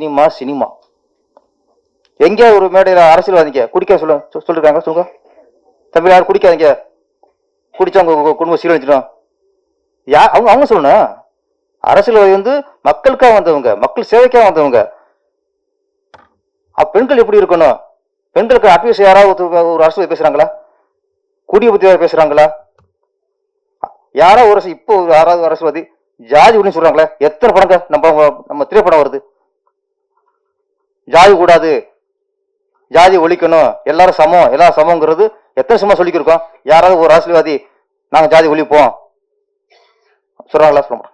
Cinema cinema. எங்கே ஒரு மேடையில் அரசியல்வாதிங்க குடிக்க சொல்ல சொல்லிருக்காங்க சொல்லுங்க. தம்பி யாரும் குடிக்காதீங்க. குடிச்சா உங்க குடும்பம் சீரழிச்சிடும் யா அவங்க அவங்க சொல்லணும். அரசியல்வாதி வந்து மக்களுக்காக வந்தவங்க மக்கள் சேவைக்காக வந்தவங்க. பெண்கள் எப்படி இருக்கணும்? பெண்களுக்கு அட்வைஸ் யாராவது ஒரு- அரசியல் பேசுறாங்களா? குடியை பத்தி யாராவது பேசுறாங்களா? யாரோ ஒரு அரசு- இப்போ ஒரு யாராவது அரசியல்வாதி ஜாதி அப்படின்னு சொல்றாங்களே எத்தனை படங்க நம்ம நம்ம திரைப்படம் வருது? ஜாதி கூடாது. ஜாதி ஒழிக்கணும். எல்லாரும் சமம். எல்லாரும் சமங்கிறது எத்தனை சமம் சொல்லிக்கிருக்கோம்? யாராவது ஒரு அரசியல்வாதி நாங்கள் ஜாதி ஒழிப்போம். சொல்றாங்களா சொல்ல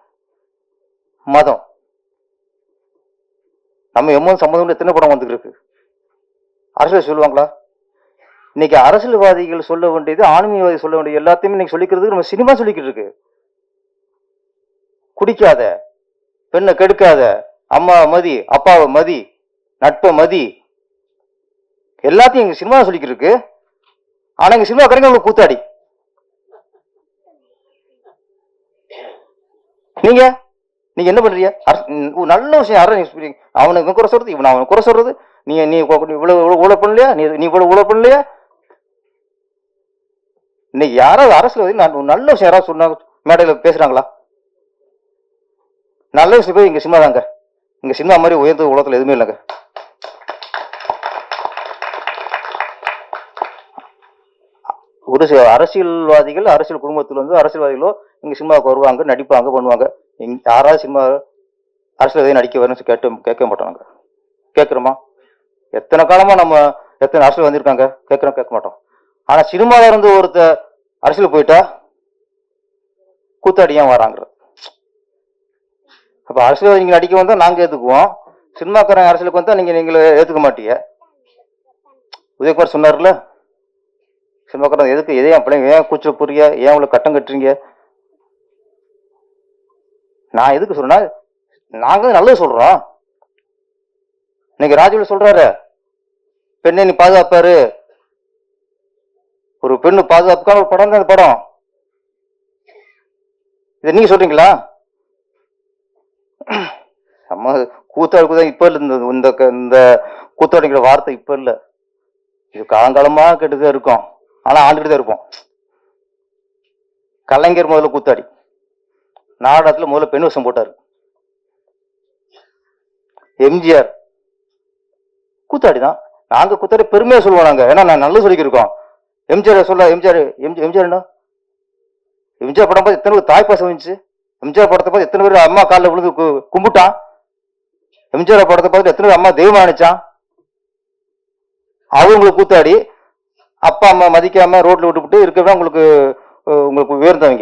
மதம். நம்ம எம்மன் சம்மதம் எத்தனை படம் வந்துருக்கு அரசியல் சொல்லுவாங்களா? இன்னைக்கு அரசியல்வாதிகள் சொல்ல வேண்டியது ஆன்மீகவாதி சொல்ல வேண்டியது எல்லாத்தையுமே இன்னைக்கு சொல்லிக்கிறதுக்கு நம்ம சினிமா சொல்லிக்கிட்டு இருக்கு. குடிக்காத பெண்ணை கெடுக்காத அம்மா மதி அப்பாவை மதி நட்பை மதி எல்லாத்தையும் எங்க சினிமா சொல்லிக்கிட்டு இருக்கு ஆனா எங்க சினிமா கடைங்க உங்களுக்கு கூத்தாடி. நீங்க? நீங்க என்ன பண்றீங்க? அரசு- நல்ல விஷயம் யாரும் அவனுக்கு இவன் குறை சொல்றது இவன் அவனுக்கு குறை சொல்றது. நீ நீ இவ்வளவு இவ்வளவு ஊழல் பண்ணலையா? நீ நீ இவ்வளவு ஊழல் பண்ணலையா? இன்னைக்கு யாராவது அரசியல் நான் நல்ல விஷயம் யாராவது சொன்னாங்க மேடையில் பேசுறாங்களா? நல்ல விஷயம் போய் இங்க சினிமா தாங்க இங்க சினிமா மாதிரி உயர்ந்த உலகத்துல எதுவுமே இல்லைங்க. ஒரு சில அரசியல்வாதிகள் அரசியல் குடும்பத்தில் வந்து அரசியல்வாதிகளோ இங்கே சினிமாவுக்கு வருவாங்க நடிப்பாங்க பண்ணுவாங்க. இங்க யாராவது சினிமா அரசியல்வாதி நடிக்க வரணும்னு கேட்டு கேட்க மாட்டோம் கேட்குறோமா? எத்தனை காலமாக நம்ம எத்தனை அரசியல் வந்திருக்காங்க? கேட்குறோம் கேட்க மாட்டோம். ஆனால் சினிமாவில் இருந்து ஒருத்த அரசியல் போயிட்டா கூத்தாடியாக வராங்கிறது? அப்போ அரசியல்வாதி நீங்கள் நடிக்க வந்தால் நாங்கள் ஏற்றுக்குவோம் சினிமாக்காரங்க அரசியலுக்கு வந்தால் நீங்கள் நீங்கள் ஏற்றுக்க மாட்டீங்க. உதயகுமார் சொன்னார்ல சினிமாக்காரங்க எதுக்கு எதே என் பிள்ளைங்க ஏன் கூச்சல் புரிய ஏன் இவ்வளவு கட்டம் கட்டுறீங்க? நான் எதுக்கு சொல்றேன்னா நாங்க நல்லது சொல்றோம். இன்னைக்கு ராஜுவில் சொல்றாரு பெண்ணை நீ பாதுகாப்பாரு. ஒரு பெண்ணு பாதுகாப்புக்கான ஒரு படம் தான் அந்த படம். இதை நீங்க சொல்றீங்களா? நம்ம கூத்தாடி தான் இப்ப இல்ல இந்த இந்த இந்த கூத்தாடிங்கிற வார்த்தை இப்ப இல்ல. இது காலங்காலமா கெட்டுதான் இருக்கும். ஆனால் ஆண்டுகிட்டு தான் இருப்போம். கலைஞர் முதல்ல கூத்தாடி. நாடகத்தில் முதல்ல பெண் வசம் போட்டார். எம்ஜிஆர். கூத்தாடி தான் நாங்க கூத்தாடி பெருமையாக சொல்லுவோம் நாங்கள் ஏன்னா நான் நல்லது சொல்லிக்கிருக்கோம். எம்ஜிஆர் சொல்ல எம்ஜிஆர் எம்ஜி- எம்ஜிஆர் என்ன? எம்ஜிஆர் படம் பார்த்து எத்தனை பேர் தாய் பாசம் வந்துச்சு? எம்ஜிஆர் படத்தை பார்த்து எத்தனை பேர் அம்மா காலில் விழுந்து கும்பிட்டான்? எம்ஜிஆர் படத்தை பார்த்து எத்தனை பேர் அம்மா தெய்வம் நினைச்சான்? அவங்களுக்கு கூத்தாடி. அப்பா அம்மா மதிக்காம ரோட்ல விட்டுவிட்டு இருக்கிறவங்க உங்களுக்கு உங்களுக்கு உயர்ந்தவங்க.